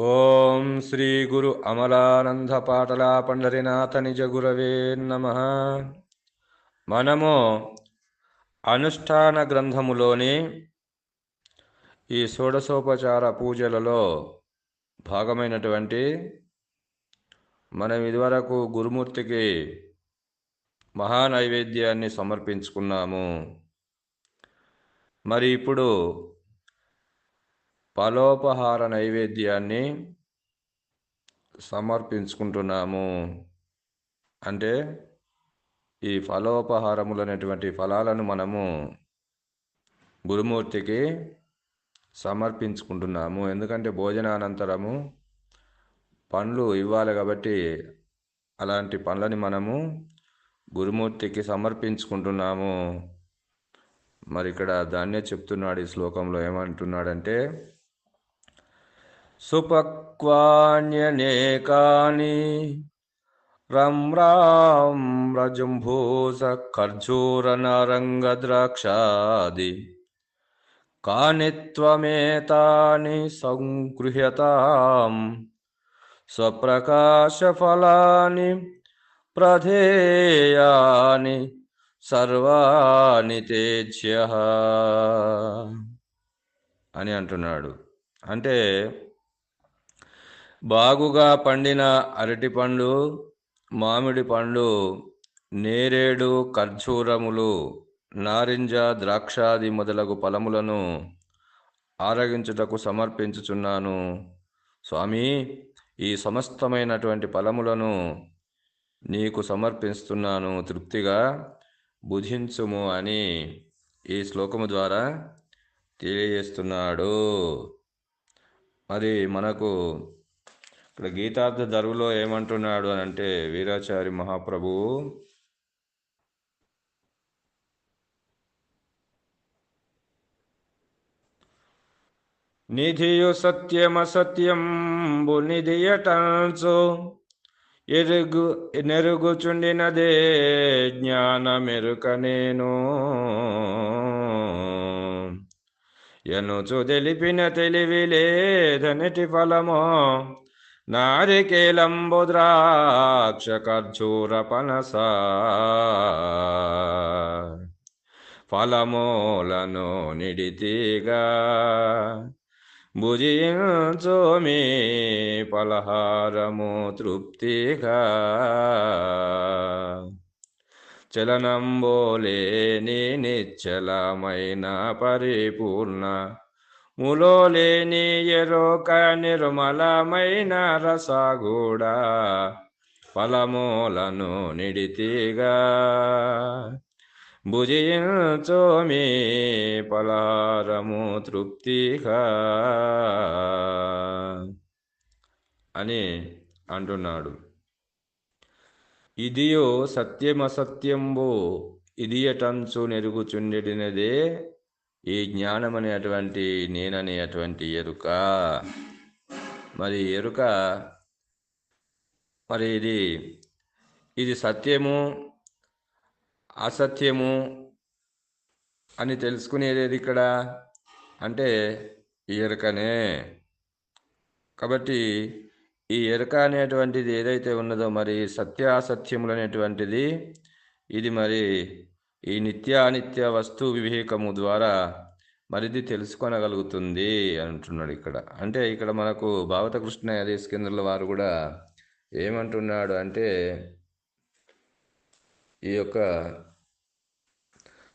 ఓం శ్రీ గురు అమలానంద పాటలా పండరినాథ నిజ గురవే నమ. మనము అనుష్ఠాన గ్రంథములోని ఈ షోడశోపచార పూజలలో భాగమైనటువంటి మనం ఇదివరకు గురుమూర్తికి మహానైవేద్యాన్ని సమర్పించుకున్నాము. మరి ఇప్పుడు ఫలోపహార నైవేద్యాన్ని సమర్పించుకుంటున్నాము. అంటే ఈ ఫలోపహారములు అనేటువంటి ఫలాలను మనము గురుమూర్తికి సమర్పించుకుంటున్నాము. ఎందుకంటే భోజనానంతరము పండ్లు ఇవ్వాలి కాబట్టి అలాంటి పండ్లని మనము గురుమూర్తికి సమర్పించుకుంటున్నాము. మరి ఇక్కడ దాన్నే చెప్తున్నాడు ఈ శ్లోకంలో ఏమంటున్నాడంటే సుపక్వాన్యనేకాని. రమ్రామ్రజంభూస ఖర్జూరనరంగద్రాక్షాది. కాని త్వమేతాని సంగృహ్యతాం. స్వప్రకాశఫలాని ప్రధేయాని సర్వాని తేజ్య అని అంటున్నాడు. అంటే బాగుగా పండిన అరటి పండ్లు మామిడి పండ్లు నేరేడు ఖర్జూరములు నారింజ ద్రాక్షాది మొదలగు ఫలములను ఆరగించుటకు సమర్పించుచున్నాను. స్వామి ఈ సమస్తమైనటువంటి ఫలములను నీకు సమర్పిస్తున్నాను. తృప్తిగా బుధించుము అని ఈ శ్లోకము ద్వారా తెలియజేస్తున్నాడు. మరి మనకు ఇక్కడ గీతార్థ ధరువులో ఏమంటున్నాడు అని అంటే వీరాచారి మహాప్రభు నిధియు సత్యమసత్యంబు నిధియటంచు ఎరుగు నెరుగుచుండినదే జ్ఞానమెరుక నేను. ఎనుచు తెలిపిన తెలివి లేదనిటి ఫలమో నారికేలంబు ద్రాక్ష పనస ఫలమూలను నిడితిగా. భుజించు మీ పలహారము తృప్తిగా. చలనంబోలేని నిశ్చలమైన పరిపూర్ణ ములో లేని ఎరోక నిర్మలమైన రసగూడ ఫలమూలను నిడితిగా భుజించు మీ పలారము తృప్తిగా అని అంటున్నాడు. ఇదియో సత్యమసత్యంబో ఇదియటంచు నెరుగుచుండెడినదే ఈ జ్ఞానం అనేటువంటి నేననేటువంటి ఎరుక. మరి ఎరుక మరి ఇది ఇది సత్యము అసత్యము అని తెలుసుకునేది ఇక్కడ? అంటే ఈ ఎరుకనే. కాబట్టి ఈ ఎరుక అనేటువంటిది ఏదైతే ఉన్నదో మరి సత్యాసత్యములు అనేటువంటిది ఇది మరి ఈ నిత్యానిత్య వస్తు వివేకము ద్వారా మరిది తెలుసుకొనగలుగుతుంది అంటున్నాడు ఇక్కడ. అంటే ఇక్కడ మనకు భావత కృష్ణ కేంద్రుల వారు కూడా ఏమంటున్నాడు అంటే ఈ యొక్క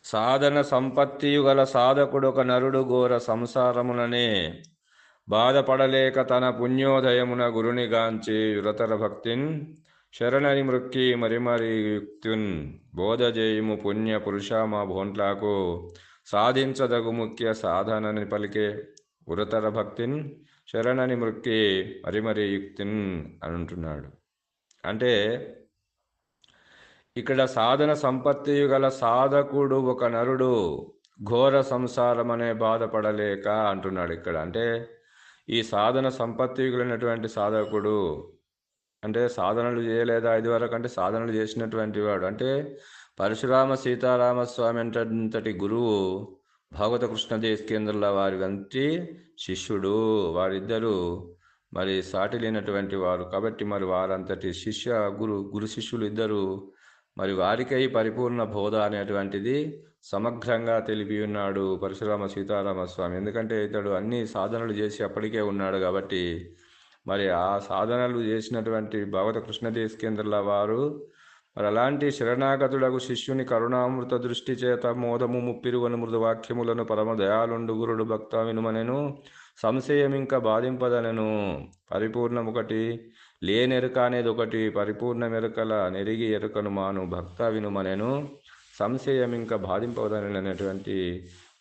సాధన సంపత్తియు గల సాధకుడు ఒక నరుడు ఘోర సంసారముననే బాధపడలేక తన పుణ్యోదయమున గురుని గాంచి యురతర భక్తిన్ శరణని మృక్కి మరి మరి యుక్తున్ బోధజేయుము పుణ్య పురుషామ భోంట్లాకు. సాధించదగు ముఖ్య సాధనని పలికే ఉరతర భక్తిన్ శరణని మృక్కి మరి మరి యుక్తిన్ అని అంటున్నాడు అంటే ఇక్కడ సాధన సంపత్తి గల సాధకుడు ఒక నరుడు ఘోర సంసారం అనే బాధపడలేక అంటున్నాడు ఇక్కడ. అంటే ఈ సాధన సంపత్తి సాధకుడు అంటే సాధనలు చేయలేదా ఇదివరకు అంటే సాధనలు చేసినటువంటి వాడు. అంటే పరశురామ సీతారామ స్వామి అంతటి గురువు భాగవత కృష్ణ కేంద్రుల వారి వంటి శిష్యుడు. వారిద్దరూ మరి సాటి లేనటువంటి వారు. కాబట్టి మరి వారంతటి శిష్య గురు గురు శిష్యులు ఇద్దరు మరి వారికై పరిపూర్ణ బోధ అనేటువంటిది సమగ్రంగా తెలిపి ఉన్నాడు పరశురామ సీతారామ స్వామి. ఎందుకంటే ఇతడు అన్ని సాధనలు చేసి అప్పటికే ఉన్నాడు కాబట్టి మరి ఆ సాధనలు చేసినటువంటి భగవత కృష్ణదేశకేంద్రుల వారు మరి అలాంటి శరణాగతుడకు శిష్యుని కరుణామృత దృష్టి చేత మోదము ముప్పిరువను మృదువాక్యములను పరమ దయాలుండు గురుడు భక్త వినుమనెను సంశయం ఇంకా బాధింపదనను. పరిపూర్ణమొకటి లేనెరుక అనేది ఒకటి పరిపూర్ణ మెరుకల నెరిగి ఎరుకను మాను భక్త వినుమనెను సంశయం ఇంకా బాధింపవదని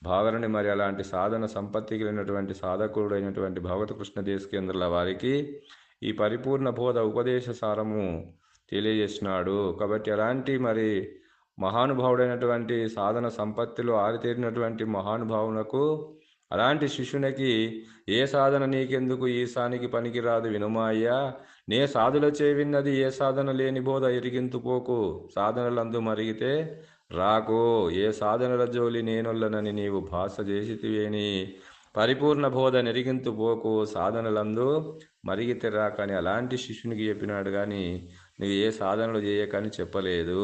భావనని మరి అలాంటి సాధన సంపత్తి కలిగినటువంటి సాధకుడైనటువంటి భగవత కృష్ణ దేశకేంద్రుల వారికి ఈ పరిపూర్ణ బోధ ఉపదేశ సారము తెలియజేసినాడు. కాబట్టి అలాంటి మరి మహానుభావుడైనటువంటి సాధన సంపత్తిలో ఆరితేరినటువంటి మహానుభావునకు అలాంటి శిష్యునికి ఏ సాధన నీకెందుకు ఈశానికి పనికిరాదు వినుమాయ్యా నే సాధుల విన్నది ఏ సాధన లేని బోధ ఎరిగింతుపోకు? సాధనలందు మరిగితే రాకు ఏ సాధనల జోలి నేనొల్లనని నీవు భాష చేసితివేని. పరిపూర్ణ బోధ నెరిగింతు పోకు సాధనలందు మరిగితే రాకని అలాంటి శిష్యునికి చెప్పినాడు కానీ నువ్వు ఏ సాధనలు చేయకని చెప్పలేదు.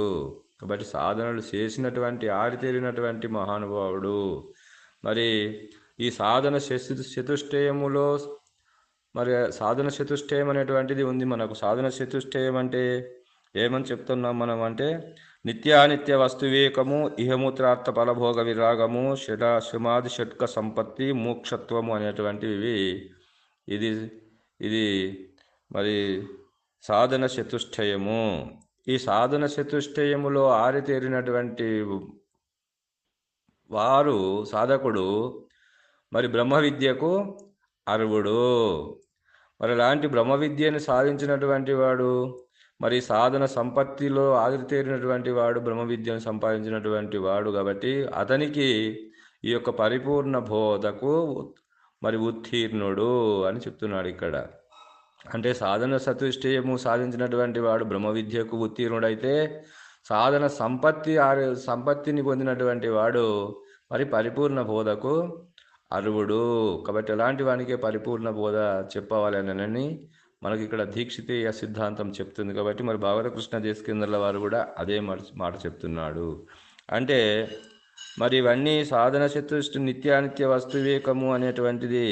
కాబట్టి సాధనలు చేసినటువంటి ఆరితేరినటువంటి మహానుభావుడు. మరి ఈ సాధన శశు చతుష్టయములో మరి సాధన చతుష్టయం అనేటువంటిది ఉంది. మనకు సాధన చతుష్టయం అంటే ఏమని చెప్తున్నాం మనం అంటే నిత్యానిత్య వస్తువేకము ఇహమూత్రార్థ ఫలభోగ విరాగము షడ శమాది షట్క సంపత్తి మోక్షత్వము అనేటువంటివి. ఇది ఇది మరి సాధన చతుష్టయము. ఈ సాధన చతుష్టయములో ఆరితేరినటువంటి వారు సాధకుడు మరి బ్రహ్మ విద్యకు అర్వుడు మరి అలాంటి బ్రహ్మ విద్యను సాధించినటువంటి వాడు మరి సాధన సంపత్తిలో ఆదితేరినటువంటి వాడు బ్రహ్మ విద్యను సంపాదించినటువంటి వాడు కాబట్టి అతనికి ఈ యొక్క పరిపూర్ణ బోధకు మరి ఉత్తీర్ణుడు అని చెప్తున్నాడు ఇక్కడ. అంటే సాధన సతుష్టయము సాధించినటువంటి వాడు బ్రహ్మ విద్యకు ఉత్తీర్ణుడైతే సాధన సంపత్తి సంపత్తిని పొందినటువంటి వాడు మరి పరిపూర్ణ బోధకు అరువుడు కాబట్టి ఎలాంటి వానికే పరిపూర్ణ బోధ చెప్పవాలనని మనకి ఇక్కడ దీక్షితీయ సిద్ధాంతం చెప్తుంది కాబట్టి మరి భాగవత కృష్ణ దేశకేంద్రుల వారు కూడా అదే మాట చెప్తున్నాడు. అంటే మరి ఇవన్నీ సాధన చతుష్టి నిత్యానిత్య వస్తువేకము అనేటువంటిది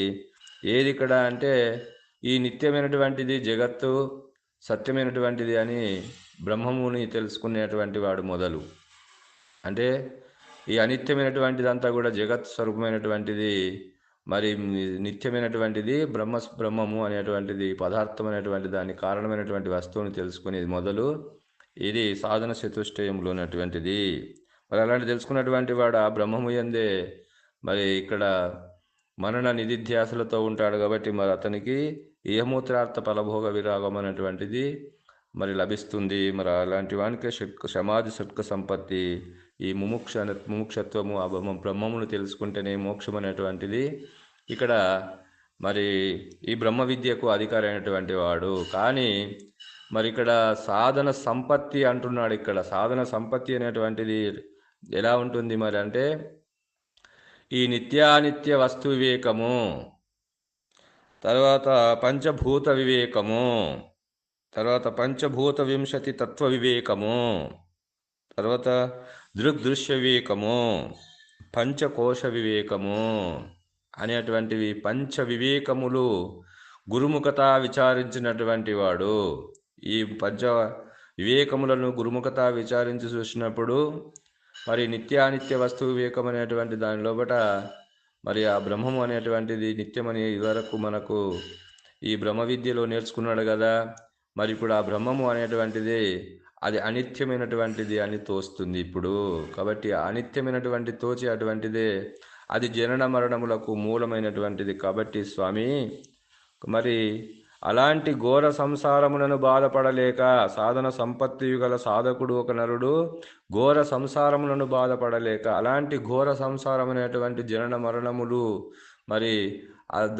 ఏది ఇక్కడ అంటే ఈ నిత్యమైనటువంటిది జగత్తు సత్యమైనటువంటిది అని బ్రహ్మముని తెలుసుకునేటువంటి వాడు మొదలు. అంటే ఈ అనిత్యమైనటువంటిదంతా కూడా జగత్ స్వరూపమైనటువంటిది మరి నిత్యమైనటువంటిది బ్రహ్మ బ్రహ్మము అనేటువంటిది పదార్థం అనేటువంటి దాని కారణమైనటువంటి వస్తువుని తెలుసుకునేది మొదలు ఇది సాధన చతుష్టయంలో ఉన్నటువంటిది మరి అలాంటి తెలుసుకున్నటువంటి వాడు ఆ బ్రహ్మము ఎందే మరి ఇక్కడ మనన నిధిధ్యాసలతో ఉంటాడు కాబట్టి మరి అతనికి ఏమూత్రార్థ ఫలభోగ విరాగం అనేటువంటిది మరి లభిస్తుంది. మరి అలాంటి వానికి షట్క సమాధి షట్క సంపత్తి ఈ ముముక్ష ముముక్షత్వము ఆ బ్రహ్మమును తెలుసుకుంటేనే మోక్షం అనేటువంటిది. ఇక్కడ మరి ఈ బ్రహ్మ విద్యకు అధికారి వాడు. కానీ మరి ఇక్కడ సాధన సంపత్తి అంటున్నాడు ఇక్కడ. సాధన సంపత్తి అనేటువంటిది ఎలా ఉంటుంది మరి అంటే ఈ నిత్యానిత్య వస్తు వివేకము తర్వాత పంచభూత వివేకము తర్వాత పంచభూత వింశతి తత్వ వివేకము తర్వాత దృగ్దృశ్య వివేకము పంచకోశ వివేకము అనేటువంటివి పంచ వివేకములు గురుముఖత విచారించినటువంటి వాడు ఈ పంచ వివేకములను గురుముఖత విచారించి చూసినప్పుడు మరి నిత్యానిత్య వస్తు వివేకం అనేటువంటి దాని లోపల మరి ఆ బ్రహ్మము అనేటువంటిది నిత్యమని ఇదివరకు మనకు ఈ బ్రహ్మ విద్యలో నేర్చుకున్నాడు కదా. మరి ఇప్పుడు ఆ బ్రహ్మము అనేటువంటిది అది అనిత్యమైనటువంటిది అని తోస్తుంది ఇప్పుడు. కాబట్టి అనిత్యమైనటువంటి తోచి అటువంటిదే అది జనన మరణములకు మూలమైనటువంటిది కాబట్టి స్వామి మరి అలాంటి ఘోర సంసారములను బాధపడలేక సాధన సంపత్తియుగల గల సాధకుడు ఒక నరుడు ఘోర సంసారములను బాధపడలేక అలాంటి ఘోర సంసారమైనటువంటి జనన మరణములు మరి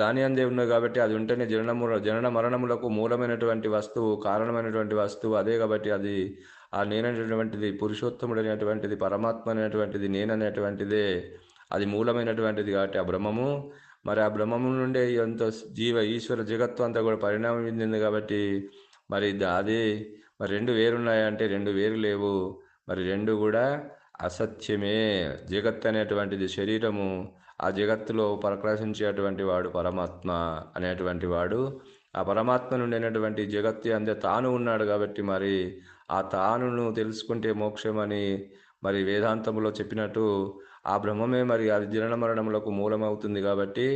దాని అందే ఉన్నది కాబట్టి అది ఉంటేనే జననము జనన మరణములకు మూలమైనటువంటి వస్తువు కారణమైనటువంటి వస్తువు అదే కాబట్టి అది ఆ నేననేటువంటిది పురుషోత్తముడు అనేటువంటిది పరమాత్మ అనేటువంటిది నేననేటువంటిదే అది మూలమైనటువంటిది కాబట్టి ఆ బ్రహ్మము. మరి ఆ బ్రహ్మము నుండే ఎంత జీవ ఈశ్వర జగత్తు అంతా కూడా పరిణామం చెందింది కాబట్టి మరి అది మరి రెండు వేరున్నాయంటే రెండు వేరు లేవు. మరి రెండు కూడా అసత్యమే. జగత్ అనేటువంటిది శరీరము ఆ జగత్తులో ప్రకాశించేటువంటి వాడు పరమాత్మ అనేటువంటి వాడు. ఆ పరమాత్మ నుండి అయినటువంటి జగత్తు అందే తాను ఉన్నాడు కాబట్టి మరి ఆ తానును తెలుసుకుంటే మోక్షమని మరి వేదాంతంలో చెప్పినట్టు ఆ బ్రహ్మమే మరి అది జనన మరణములకు మూలమవుతుంది కాబట్టి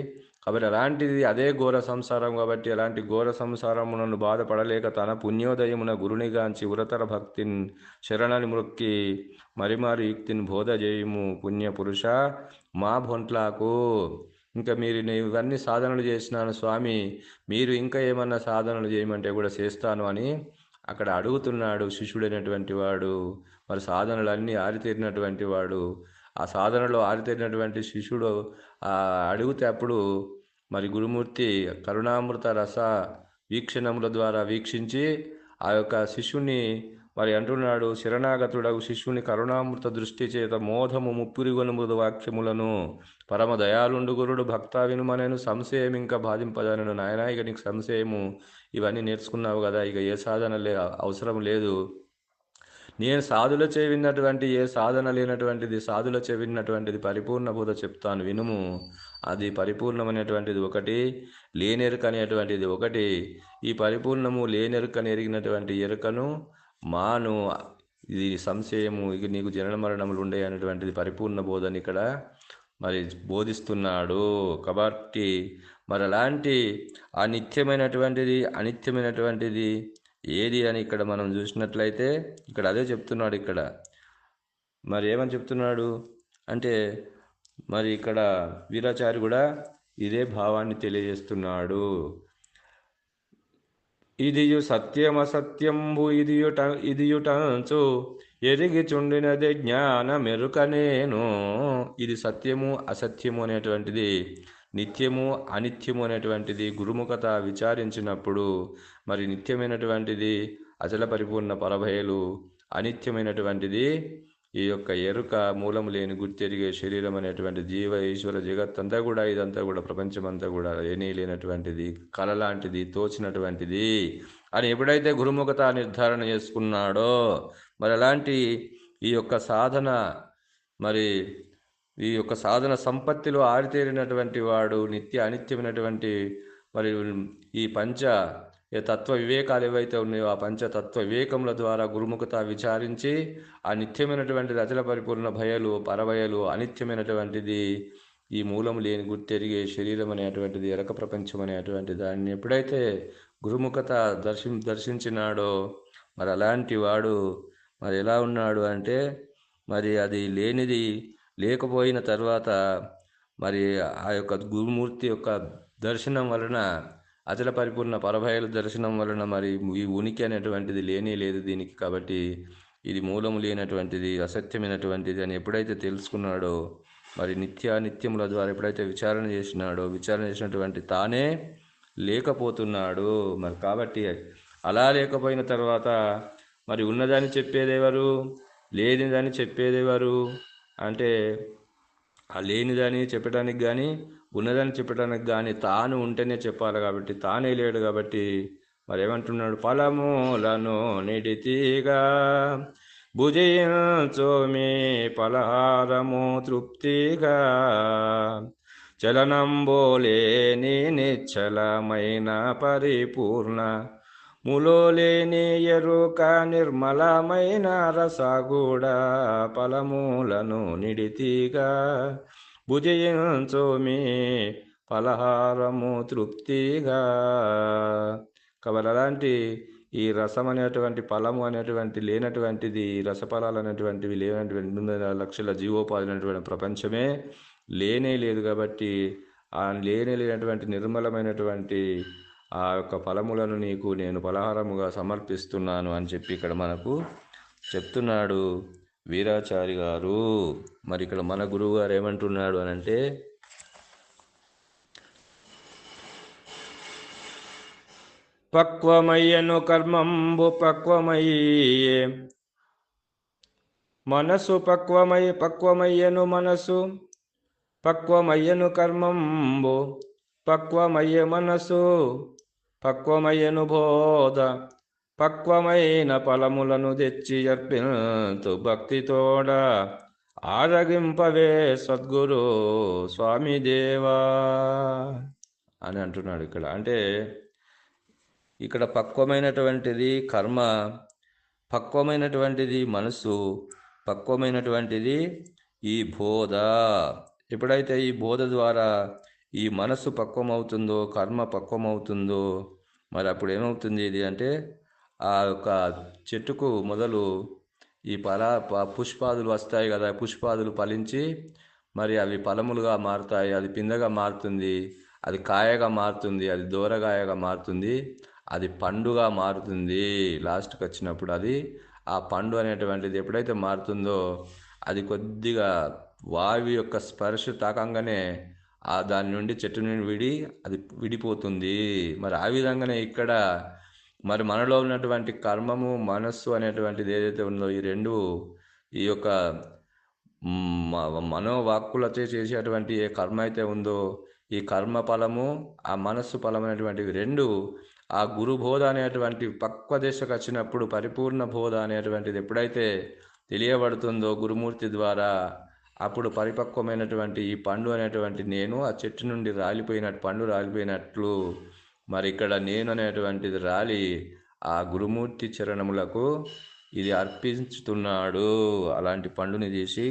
కాబట్టి అలాంటిది అదే ఘోర సంసారం కాబట్టి అలాంటి ఘోర సంసారమునను బాధపడలేక తన పుణ్యోదయమున గురునిగాంచి ఉరతర భక్తిని శరణని మృక్కి మరి మరి యుక్తిని బోధ చేయుము పుణ్య పురుష. మా బొంట్లాకు ఇంకా మీరు నేను ఇవన్నీ సాధనలు చేసినాను స్వామి. మీరు ఇంకా ఏమన్నా సాధనలు చేయమంటే కూడా చేస్తాను అని అక్కడ అడుగుతున్నాడు శిష్యుడైనటువంటి వాడు. మరి సాధనలన్నీ ఆరితేరినటువంటి వాడు. ఆ సాధనలో ఆరితేరినటువంటి శిష్యుడు అడిగితే అప్పుడు మరి గురుమూర్తి కరుణామృత రస వీక్షణముల ద్వారా వీక్షించి ఆ యొక్క శిష్యుని మరి అంటున్నాడు శరణాగతుడగు శిష్యుని కరుణామృత దృష్టి చేత మోధము ముప్పిరిగొను మృదు వాక్యములను పరమ దయాలుండు గురుడు భక్త వినుమనేను సంశయం ఇంకా బాధింపదనను నాయనా ఇక నీకు సంశయము ఇవన్నీ నేర్చుకున్నావు కదా ఇక ఏ సాధన లే అవసరం లేదు. నేను సాధుల విన్నటువంటి ఏ సాధన లేనటువంటిది సాధుల విన్నటువంటిది పరిపూర్ణ బోధ చెప్తాను వినుము. అది పరిపూర్ణమైనటువంటిది ఒకటి లేనెరుక అనేటువంటిది ఒకటి. ఈ పరిపూర్ణము లేనెరుకని ఎరిగినటువంటి ఎరుకను మాను. ఇది సంశయము ఇక నీకు జనన మరణములు ఉండే అనేటువంటిది పరిపూర్ణ బోధని ఇక్కడ మరి బోధిస్తున్నాడు కాబట్టి. మరి అలాంటి ఆ నిత్యమైనటువంటిది అనిత్యమైనటువంటిది ఏది అని ఇక్కడ మనం చూసినట్లయితే ఇక్కడ అదే చెప్తున్నాడు ఇక్కడ. మరి ఏమని చెప్తున్నాడు? అంటే మరి ఇక్కడ వీరాచారి కూడా ఇదే భావాన్ని తెలియజేస్తున్నాడు. ఇదియు సత్యమసత్యంబు ఇదియుట ఇదియుటంచు ఎరిగి చుండినది జ్ఞాన మెరుక నేను. ఇది సత్యము అసత్యము అనేటువంటిది. నిత్యము అనిత్యము అనేటువంటిది గురుముఖత విచారించినప్పుడు మరి నిత్యమైనటువంటిది అచల పరిపూర్ణ పరభయలు అనిత్యమైనటువంటిది ఈ యొక్క ఎరుక మూలము లేని గుర్తెరిగే శరీరం అనేటువంటి జీవ ఈశ్వర జగత్తంతా కూడా ఇదంతా కూడా ప్రపంచమంతా కూడా లేనీ లేనటువంటిది కళ లాంటిది తోచినటువంటిది అని ఎప్పుడైతే గురుముఖత నిర్ధారణ చేసుకున్నాడో మరి అలాంటి ఈ యొక్క సాధన మరి ఈ యొక్క సాధన సంపత్తిలో ఆరితేరినటువంటి వాడు నిత్య అనిత్యమైనటువంటి మరి ఈ పంచ ఏ తత్వ వివేకాలు ఏవైతే ఉన్నాయో ఆ పంచతత్వ వివేకముల ద్వారా గురుముఖత విచారించి ఆ నిత్యమైనటువంటి రచన పరిపూర్ణ భయలు పరభయలు అనిత్యమైనటువంటిది ఈ మూలం లేని గుర్తెరిగే శరీరం అనేటువంటిది ఎరక ప్రపంచం అనేటువంటి దాన్ని ఎప్పుడైతే గురుముఖత దర్శి దర్శించినాడో మరి అలాంటి వాడు మరి ఎలా ఉన్నాడు అంటే మరి అది లేనిది లేకపోయిన తర్వాత మరి ఆ యొక్క గురుమూర్తి యొక్క దర్శనం వలన అచల పరిపూర్ణ పరభయల దర్శనం వలన మరి ఈ ఉనికి అనేటువంటిది లేనే లేదు దీనికి కాబట్టి ఇది మూలము లేనటువంటిది అసత్యమైనటువంటిది అని ఎప్పుడైతే తెలుసుకున్నాడో మరి నిత్యానిత్యముల ద్వారా ఎప్పుడైతే విచారణ చేసినాడో విచారణ చేసినటువంటి తానే లేకపోతున్నాడు. మరి కాబట్టి అలా లేకపోయిన తర్వాత మరి ఉన్నదని చెప్పేదెవరు లేనిదని చెప్పేదెవరు అంటే ఆ లేనిదని చెప్పడానికి కానీ ఉన్నదని చెప్పడానికి కానీ తాను ఉంటేనే చెప్పాలి కాబట్టి తానే లేడు కాబట్టి మరి ఏమంటున్నాడు ఫలములను నిడితిగా మీ ఫలహారము తృప్తిగా. చలనంబోలేని నిశ్చలమైన పరిపూర్ణ ములోలేని ఎరుక నిర్మలమైన రసగూడ ఫలములను నిడితిగా భుజయించోమి ఫలహారము తృప్తిగా. కాబట్టి అలాంటి ఈ రసం అనేటువంటి ఫలము అనేటువంటి లేనటువంటిది రసఫలాలు అనేటువంటివి లేనటువంటి ఎనిమిది లక్షల జీవోపాధి అనేటువంటి ప్రపంచమే లేనే లేదు కాబట్టి ఆ లేనే లేనటువంటి నిర్మలమైనటువంటి ఆ యొక్క ఫలములను నీకు నేను ఫలహారముగా సమర్పిస్తున్నాను అని చెప్పి ఇక్కడ మనకు చెప్తున్నాడు వీరాచారి గారు. మరి ఇక్కడ మన గురువు గారు ఏమంటున్నాడు అని అంటే పక్వమయ్యను కర్మంబు పక్వమయ్యే మనసు పక్వమై పక్వమయ్యను మనసు పక్వమయ్యను కర్మంబు పక్వమయ్య మనసు పక్వమయ్యను బోధ పక్వమైన ఫలములను తెచ్చి అర్పింతు భక్తితోడ. ఆరగింపవే సద్గురు స్వామి దేవా అని అంటున్నాడు ఇక్కడ. అంటే ఇక్కడ పక్వమైనటువంటిది కర్మ పక్వమైనటువంటిది మనసు పక్వమైనటువంటిది ఈ బోధ. ఎప్పుడైతే ఈ బోధ ద్వారా ఈ మనస్సు పక్వమవుతుందో కర్మ పక్వమవుతుందో మరి అప్పుడు ఏమవుతుంది ఇది అంటే ఆ యొక్క చెట్టుకు మొదలు ఈ ఫల ప- పుష్పాదులు వస్తాయి కదా పుష్పాదులు ఫలించి మరి అవి ఫలములుగా మారుతాయి అది పిందగా మారుతుంది అది కాయగా మారుతుంది అది దూరగాయగా మారుతుంది అది పండుగా మారుతుంది. లాస్ట్కి వచ్చినప్పుడు అది ఆ పండు అనేటువంటిది ఎప్పుడైతే మారుతుందో అది కొద్దిగా వావి యొక్క స్పర్శ తాకంగానే ఆ దాని నుండి చెట్టు నుండి విడి అది విడిపోతుంది. మరి ఆ విధంగానే ఇక్కడ మరి మనలో ఉన్నటువంటి కర్మము మనస్సు అనేటువంటిది ఏదైతే ఉందో ఈ రెండు ఈ యొక్క మ- మనోవాక్కులతో చేసేటువంటి ఏ కర్మ అయితే ఉందో ఈ కర్మ ఫలము ఆ మనస్సు ఫలం అనేటువంటివి రెండు ఆ గురు బోధ అనేటువంటి పక్వ దేశకు వచ్చినప్పుడు పరిపూర్ణ బోధ అనేటువంటిది ఎప్పుడైతే తెలియబడుతుందో గురుమూర్తి ద్వారా అప్పుడు పరిపక్వమైనటువంటి ఈ పండు అనేటువంటి నేను ఆ చెట్టు నుండి రాలిపోయినట్టు పండు రాలిపోయినట్లు. మరి ఇక్కడ నేను అనేటువంటిది రాలి ఆ గురుమూర్తి చరణములకు ఇది అర్పించుతున్నాడు. అలాంటి పండుని తీసి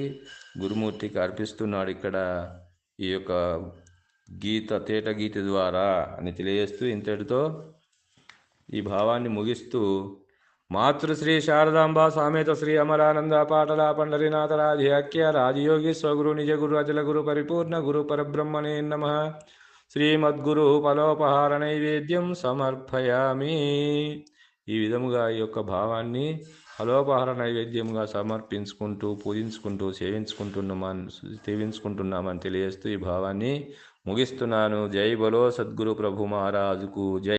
గురుమూర్తికి అర్పిస్తున్నాడు ఇక్కడ ఈ యొక్క గీత తేట గీత ద్వారా అని తెలియజేస్తూ ఇంతటితో ఈ భావాన్ని ముగిస్తూ మాతృశ్రీ శారదాంబ సామేత శ్రీ అమరానంద పాటల పండరీనాథ రాధ్యాఖ్య రాజయోగి స్వగురు నిజ గురు అచల గురు పరిపూర్ణ గురు పరబ్రహ్మణే నమ. శ్రీమద్గురు ఫలోపహార నైవేద్యం సమర్పయామి. ఈ విధముగా ఈ యొక్క భావాన్ని ఫలోపహార నైవేద్యంగా సమర్పించుకుంటూ పూజించుకుంటూ సేవించుకుంటున్నామని సేవించుకుంటున్నామని తెలియజేస్తూ ఈ భావాన్ని ముగిస్తున్నాను. జై బలో సద్గురు ప్రభు మహారాజుకు జై.